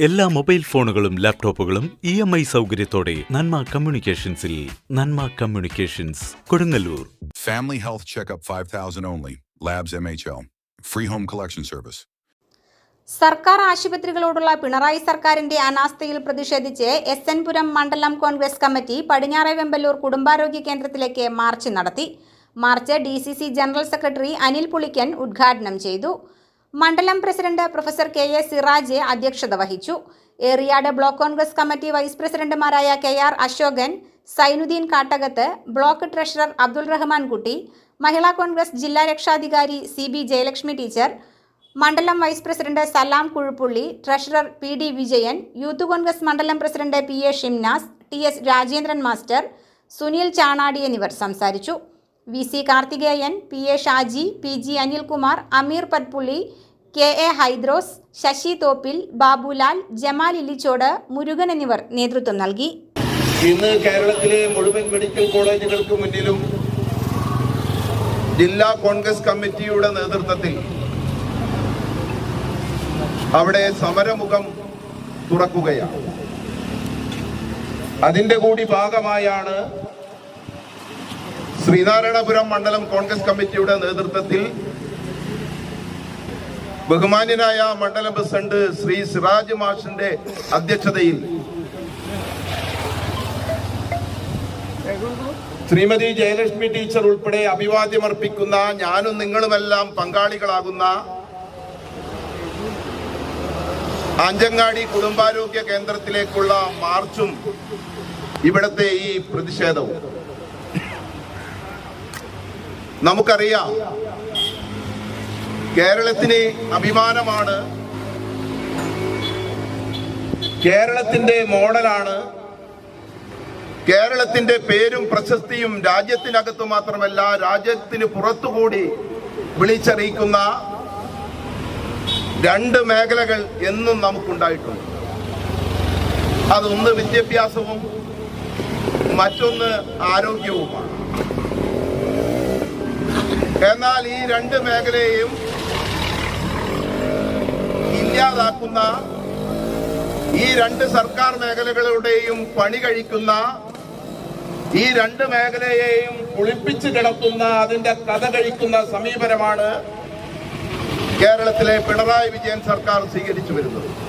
എല്ലാ മൊബൈൽ ഫോണുകളും ലാപ്ടോപ്പുകളും ഇ എം ഐ സൗകര്യത്തോടെ Nanma കമ്മ്യൂണിക്കേഷൻസിൽ Nanma communications Kodungallur family health checkup 5000 only. Labs MHL. Free home collection service സർക്കാർ ആശുപത്രികളോടുള്ള പിണറായി സർക്കാരിന്റെ അനാസ്ഥയിൽ പ്രതിഷേധിച്ച് എസ് എൻ പുരം മണ്ഡലം കോൺഗ്രസ് കമ്മിറ്റി പടിഞ്ഞാറെ വെമ്പല്ലൂർ കുടുംബാരോഗ്യ കേന്ദ്രത്തിലേക്ക് മാർച്ച് നടത്തി march D C C general secretary Anil Pulikkan ഉദ്ഘാടനം ചെയ്തു മണ്ഡലം president professor K A Siraj അധ്യക്ഷത വഹിച്ചു. Eriyad block Congress committee vice പ്രസിഡന്റുമാരായ K R Ashokan Sainuddin Kattakath block treasurer Abdul Rahman Kutty Mahila Congress ജില്ലാ രക്ഷാധികാരി C B Jayalakshmi teacher മണ്ഡലം vice president Salam Kuzhuppully treasurer P D Vijayan youth Congress മണ്ഡലം president P A Shimnas T S Rajendran master Sunil Chanadi എന്നിവർ സംസാരിച്ചു. V C Karthikeyan P A Shaji P G Anilkumar Ameer Pathpulli K A Hydros Sasi Thoppil Babulal Jamal Illichode Murugan എന്നിവർ നേതൃത്വം നൽകി. ഇന്ന് കേരളത്തിലെ മുഴുവൻ medical കോളേജുകൾക്ക് മുന്നിലും ജില്ലാ കോൺഗ്രസ് കമ്മിറ്റിയുടെ നേതൃത്വത്തിൽ അവിടെ സമരമുഖം തുറക്കുകയാണ്. അതിന്റെ കൂടി ഭാഗമായാണ് ശ്രീനാരായണപുരം മണ്ഡലം കോൺഗ്രസ് കമ്മിറ്റിയുടെ നേതൃത്വത്തിൽ ബഹുമാന്യനായ മണ്ഡലം പ്രസിഡന്റ് ശ്രീ സിറാജ് മാഷിന്റെ അധ്യക്ഷതയിൽ ശ്രീമതി ജയലക്ഷ്മി ടീച്ചർ ഉൾപ്പെടെ അഭിവാദ്യമർപ്പിക്കുന്ന ഞാനും നിങ്ങളുമെല്ലാം പങ്കാളികളാകുന്ന അഞ്ചങ്ങാടി കുടുംബാരോഗ്യ കേന്ദ്രത്തിലേക്കുള്ള മാർച്ചും ഇവിടത്തെ ഈ പ്രതിഷേധവും. നമുക്കറിയാം കേരളത്തിന് അഭിമാനമാണ്. കേരളത്തിന്റെ മോഡലാണ്. കേരളത്തിന്റെ പേരും പ്രശസ്തിയും രാജ്യത്തിനകത്ത് മാത്രമല്ല രാജ്യത്തിന് പുറത്തുകൂടി വിളിച്ചറിയിക്കുന്ന രണ്ട് മേഖലകൾ എന്നും നമുക്കുണ്ടായിട്ടുണ്ട്. അതൊന്ന് വിദ്യാഭ്യാസവും മറ്റൊന്ന് ആരോഗ്യവുമാണ്. എന്നാൽ ഈ രണ്ട് മേഖലയെയും ഇല്ലാതാക്കുന്ന ഈ രണ്ട് സർക്കാർ മേഖലകളുടെയും പണി കഴിക്കുന്ന ഈ രണ്ട് മേഖലയെയും കുളിപ്പിച്ച് കിടത്തുന്ന അതിന്റെ കഥ കഴിക്കുന്ന സമീപനമാണ് കേരളത്തിലെ പിണറായി വിജയൻ സർക്കാർ സ്വീകരിച്ചു വരുന്നത്.